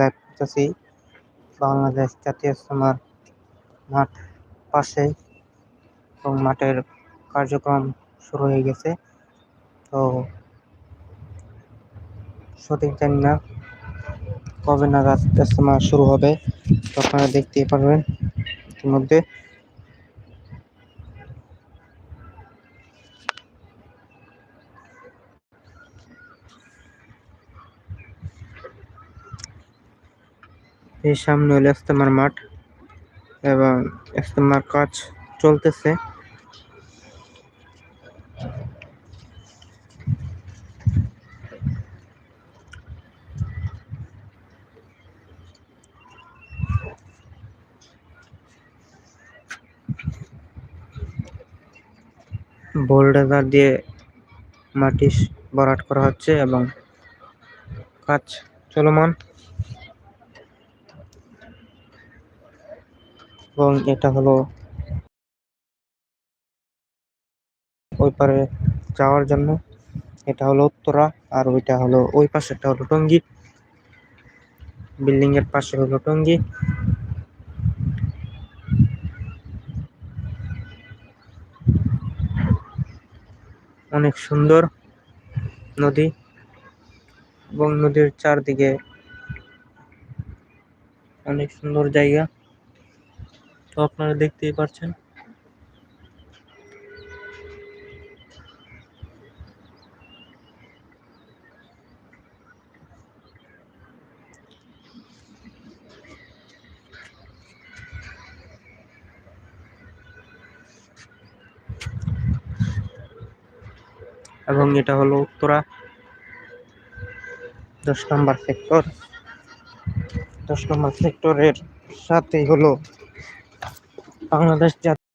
Live Bangladesh জাতীয় সমার মাঠ পাশে এবং মাঠের কার্যক্রম শুরু হয়ে গেছে। তো সঠিক জানি না কবে নাগাদ শুরু হবে, তো আপনারা দেখতেই পারবেন। ইতিমধ্যে এই সামনে হলো ইজতেমার মাঠ এবং ইজতেমার কাজ চলতেছে। বোল্ডার দিয়ে মাটি ভরাট করা হচ্ছে এবং কাজ চলমান। এবং এটা হলো ওই পারে যাওয়ার জন্য। এটা হলো উত্তরা আর ওইটা হলো ওই পাশে পাশেরটা হলো টঙ্গি। বিল্ডিং এর পাশে হলো টঙ্গি। অনেক সুন্দর নদী এবং নদীর চারদিকে অনেক সুন্দর জায়গা। তো আপনারা দেখতেই পাচ্ছেন এবং এটা হলো উত্তরা দশ নম্বর সেক্টর দশ নম্বর সেক্টরের সাথেই হলো বাংলাদেশ জাতীয়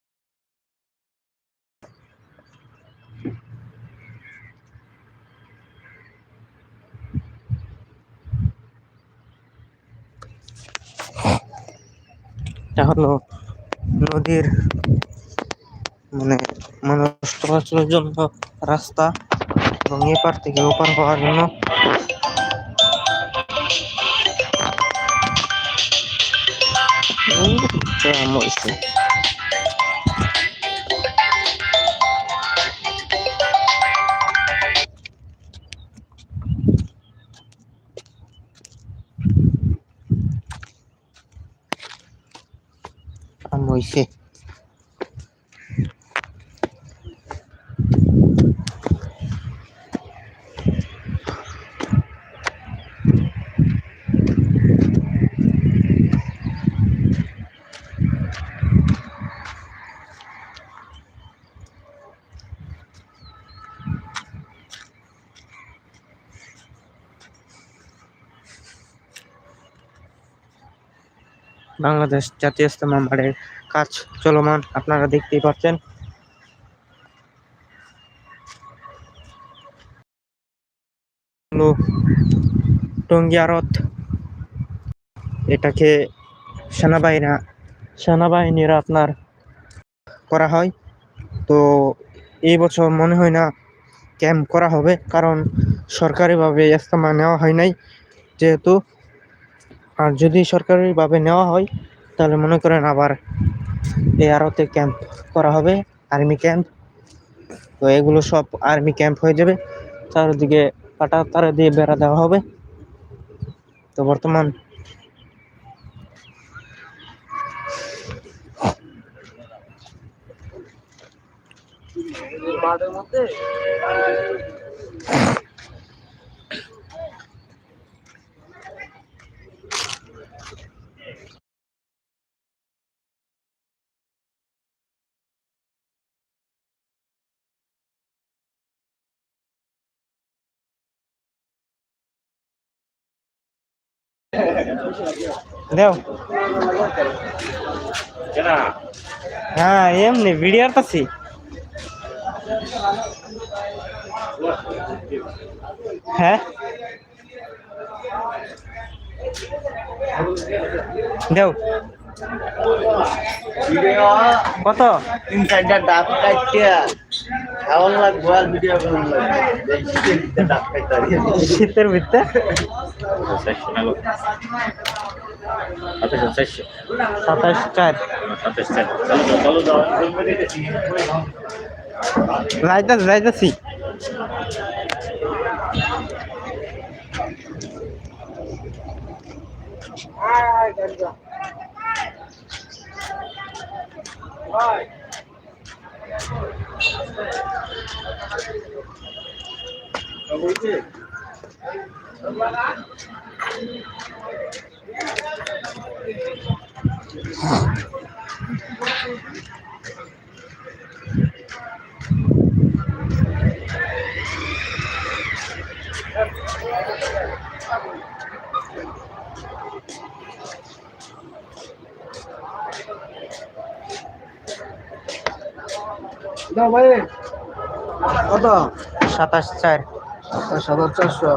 হলো নদীর মানে মানুষ চলাচলের জন্য রাস্তা এবং এপার থেকে ওপার হওয়ার জন্য। জ্যাম হয়েছে। বাংলাদেশ জাতীয় ইজতেমা মাঠের কাজ চলমান। আপনারা দেখতেই পাচ্ছেন। হলো টঙ্গী আড়ত। এটাকে সেনাবাহিনী, সেনাবাহিনীরা আপনার করা হয়। তো এই বছর মনে হয় না ক্যাম্প করা হবে, কারণ সরকারিভাবে ইজতেমা নেওয়া হয় নাই। যেহেতু আর যদি সরকারিভাবে নেওয়া হয়, তাহলে মনে করেন আবার এই আড়তে ক্যাম্প করা হবে, আর্মি ক্যাম্প। তো এগুলো সব আর্মি ক্যাম্প হয়ে যাবে। চারিদিকে কাটা তারা দিয়ে বেড়া দেওয়া হবে। তো বর্তমান মাঠের মধ্যে দেও। হ্যাঁ এমনি ভিডিওর পাচ্ছি। হ্যাঁ। দেও। কত? তিন চারটা ডাব কাটতে। শীতের ভিতরে চারশো সাতাশ চার। সাতাশ চার। চলো Huh. না ভাই। কত? সাতাশ চার। সাত হাজার চারশো।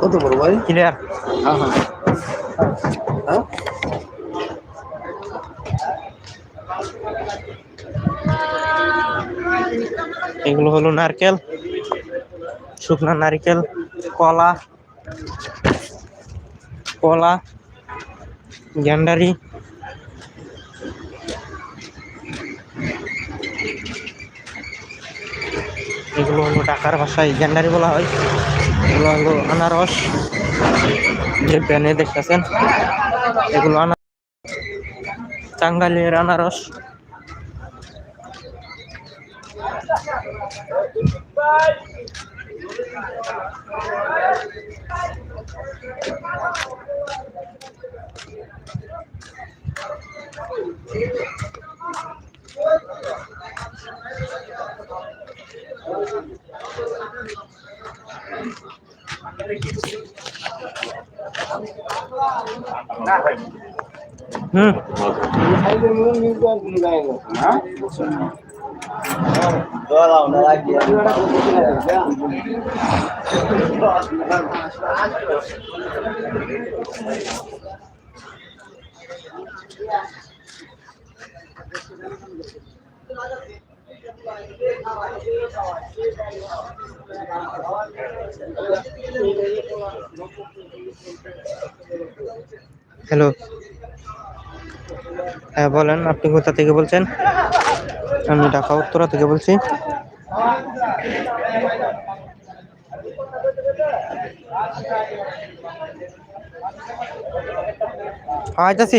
কত বড় ভাই? ক্লিয়ার হ্যাঁ হ্যাঁ। এগুলো হলো নারকেল, শুকনো নারকেল, কলা কলা, গ্যান্ডারি। এগুলো হলো ঢাকার ভাষায় গ্যান্ডারি বলা হয়। এগুলো হলো আনারস। যে প্যানে দেখতেছেন। এগুলো আনা টাঙ্গাইলের আনারস। হুম দাও না রাখি হ্যালো হ্যাঁ বলেন আপনি কোথা থেকে বলছেন? আমি ঢাকা উত্তরা থেকে বলছি। আইতাছি